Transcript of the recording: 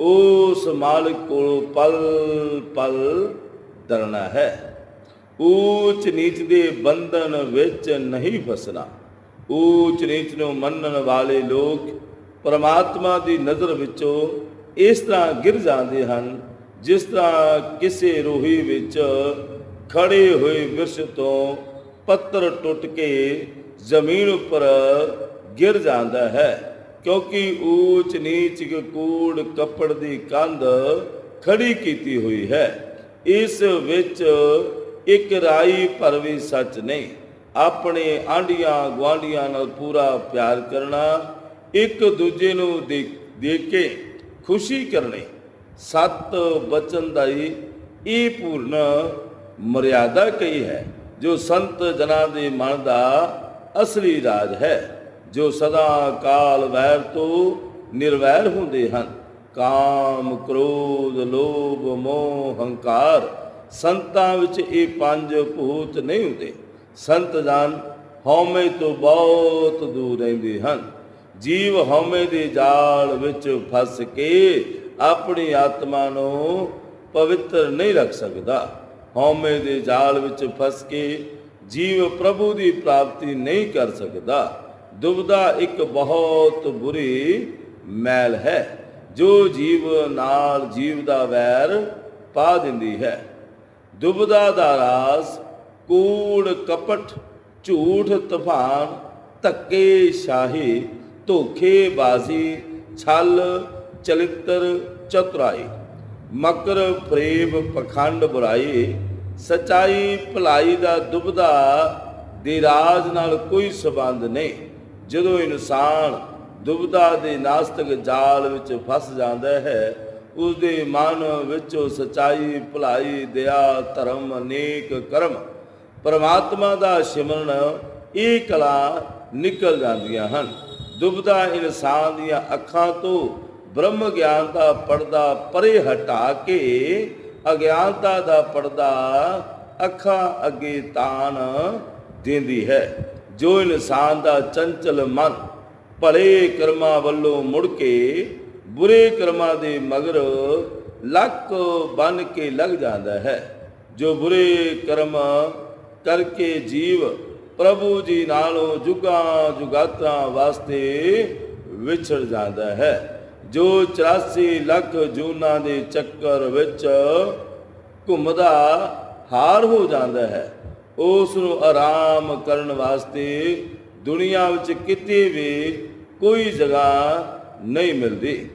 ਉਸ ਮਾਲਕ ਕੋਲੋਂ ਪਲ ਪਲ ਡਰਨਾ ਹੈ। ਊਚ ਨੀਚ ਦੇ ਬੰਧਨ ਵਿੱਚ ਨਹੀਂ ਫਸਣਾ। ਊਚ ਨੀਚ ਨੂੰ ਮੰਨਣ ਵਾਲੇ ਲੋਕ ਪਰਮਾਤਮਾ ਦੀ ਨਜ਼ਰ ਵਿੱਚੋਂ ਇਸ ਤਰ੍ਹਾਂ ਗਿਰ ਜਾਂਦੇ ਹਨ, ਜਿਸ ਤਰ੍ਹਾਂ ਕਿਸੇ ਰੋਹੀ ਵਿੱਚ ਖੜੇ ਹੋਏ ਵਿਰਸ਼ ਤੋਂ ਪੱਤਰ ਟੁੱਟ ਕੇ ਜ਼ਮੀਨ ਉੱਪਰ ਗਿਰ ਜਾਂਦਾ ਹੈ। ਕਿਉਂਕਿ ਊਚ ਨੀਚ ਕੂੜ ਕੱਪੜ ਦੀ ਕੰਧ ਖੜੀ ਕੀਤੀ ਹੋਈ ਹੈ। ਇਸ ਵਿੱਚ ਇੱਕ ਰਾਈ ਪਰ ਵੀ ਸੱਚ ਨਹੀਂ। ਆਪਣੇ ਆਂਡੀਆਂ ਗਵਾਂਡੀਆਂ ਨਾਲ ਪੂਰਾ ਪਿਆਰ ਕਰਨਾ, ਇੱਕ ਦੂਜੇ ਨੂੰ ਦੇ ਦੇ ਕੇ ਖੁਸ਼ੀ ਕਰਨੀ, ਸਤ ਬਚਨ ਦਾ ਇਹ ਪੂਰਨ ਮਰਿਆਦਾ ਕਹੀ ਹੈ, ਜੋ ਸੰਤ ਜਨਾਂ ਦੇ ਮਨ ਦਾ ਅਸਲੀ ਰਾਜ ਹੈ। ਜੋ ਸਦਾ ਕਾਲ ਵੈਰ ਤੋਂ ਨਿਰਵੈਰ ਹੁੰਦੇ ਹਨ। ਕਾਮ, ਕ੍ਰੋਧ, ਲੋਭ, ਮੋਹ, ਹੰਕਾਰ, ਸੰਤਾਂ ਵਿੱਚ ਇਹ ਪੰਜ ਭੂਤ ਨਹੀਂ ਹੁੰਦੇ। ਸੰਤ ਜਨ ਹਉਮੈ ਤੋਂ ਬਹੁਤ ਦੂਰ ਰਹਿੰਦੇ ਹਨ। ਜੀਵ ਹਉਮੈ ਦੇ ਜਾਲ ਵਿੱਚ ਫਸ ਕੇ ਆਪਣੀ ਆਤਮਾ ਨੂੰ ਪਵਿੱਤਰ ਨਹੀਂ ਰੱਖ ਸਕਦਾ। ਹਉਮੈ ਦੇ ਜਾਲ ਵਿੱਚ ਫਸ ਕੇ ਜੀਵ ਪ੍ਰਭੂ ਦੀ ਪ੍ਰਾਪਤੀ ਨਹੀਂ ਕਰ ਸਕਦਾ। ਦੁਬਦਾ ਇੱਕ ਬਹੁਤ ਬੁਰੀ ਮੈਲ ਹੈ, ਜੋ ਜੀਵ ਨਾਲ ਜੀਵ ਦਾ ਵੈਰ ਪਾ ਦਿੰਦੀ ਹੈ। ਦੁਬਦਾ ਦਾ ਰਾਸ ਕੂੜ, ਕਪਟ, ਝੂਠ, ਤੂਫਾਨ, ਧੱਕੇ, ਸ਼ਾਹੀ ਧੋਖੇਬਾਜ਼ੀ ਛਲ, ਚਲਿੱਤਰ, ਚਤੁਰਾਈ, ਮਕਰ ਫਰੇਬ ਪਖੰਡ, ਬੁਰਾਈ, ਸਚਾਈ, ਭਲਾਈ ਦਾ ਦੁਬਦਾ ਦੇ ਰਾਜ ਨਾਲ ਕੋਈ ਸਬੰਧ ਨਹੀਂ। ਜਦੋਂ ਇਨਸਾਨ ਦੁਬਦਾ ਦੇ ਨਾਸਤਕ ਜਾਲ ਵਿੱਚ ਫਸ ਜਾਂਦਾ ਹੈ ਉਸ ਦੇ ਮਨ ਵਿੱਚੋਂ ਸਚਾਈ, ਭਲਾਈ, ਦਇਆ, ਧਰਮ ਅਨੇਕ ਕਰਮ, ਪਰਮਾਤਮਾ ਦਾ ਸਿਮਰਨ ਇਹ ਕਲਾ ਨਿਕਲ ਜਾਂਦੀਆਂ ਹਨ। ਦੁਬਦਾ ਇਨਸਾਨ ਦੀਆਂ ਅੱਖਾਂ ਤੋਂ ਬ੍ਰਹਮ ਗਿਆਨ ਦਾ ਪਰਦਾ ਪਰੇ ਹਟਾ ਕੇ ਅਗਿਆਨਤਾ ਦਾ ਪਰਦਾ ਅੱਖਾਂ ਅੱਗੇ ਤਾਨ ਦਿੰਦੀ ਹੈ। ਜੋ ਇਨਸਾਨ ਦਾ ਚੰਚਲ ਮਨ ਭਲੇ ਕਰਮਾਂ ਵੱਲੋਂ ਮੁੜ ਕੇ ਬੁਰੇ ਕਰਮਾਂ ਦੇ ਮਗਰ ਲੱਕ ਬਨ ਕੇ ਲੱਗ ਜਾਂਦਾ ਹੈ, ਜੋ ਬੁਰੇ ਕਰਮ ਕਰਕੇ ਜੀਵ ਪ੍ਰਭੂ ਜੀ ਨਾਲੋਂ ਜੁਗਾਂ ਜੁਗਾਤਾਂ ਵਾਸਤੇ ਵਿਛੜ ਜਾਂਦਾ ਹੈ, ਜੋ 84 ਲੱਖ ਜੂਨਾਂ ਦੇ ਚੱਕਰ ਵਿੱਚ ਘੁੰਮਦਾ ਹਾਰ ਹੋ ਜਾਂਦਾ ਹੈ। ਉਸ ਨੂੰ ਆਰਾਮ ਕਰਨ ਵਾਸਤੇ ਦੁਨੀਆ ਵਿੱਚ ਕਿਤੇ ਵੀ ਕੋਈ ਜਗ੍ਹਾ ਨਹੀਂ ਮਿਲਦੀ।